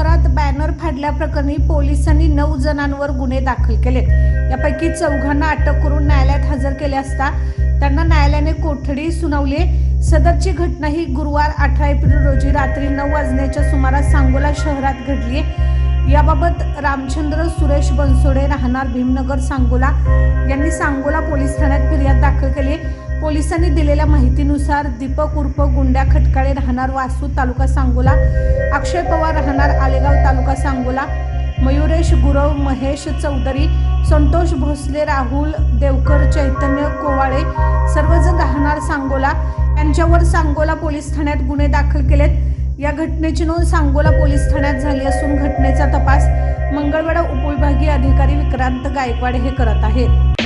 Kharat banner फाडल्याप्रकरणी पोलिसांनी नऊ जणांवर गुन्हे दाखल केले यापैकी चौघांना अटक करून न्यायालयात हजर केले असता त्यांना न्यायालयाने कोठडी सुनावली सदरची घटना ही गुरुवार अठरा एप्रिल रोजी रात्री नऊ वाजण्याच्या सुमारास सांगोला शहरात घडली याबाबत रामचंद्र सुरेश बनसोडे राहणार भीमनगर सांगोला यांनी सांगोला पोलीस ठाण्यात फिर्याद दाखल केली आहे. पोलिसांनी दिलेल्या माहितीनुसार दीपक उर्फ गुंड्या खटकाळे राहणार वासू तालुका सांगोला अक्षय पवार राहणार आलेगाव तालुका सांगोला मयुरेश गुरव महेश चौधरी संतोष भोसले राहुल देवकर चैतन्य कोवाळे सर्वजण राहणार सांगोला. यांच्यावर सांगोला पोलीस ठाण्यात गुन्हे दाखल केलेत. या घटनेची नोंद सांगोला पोलीस ठाण्यात झाली असून घटनेचा तपास मंगळवाडा उपविभागीय अधिकारी विक्रांत गायकवाड हे करत आहेत.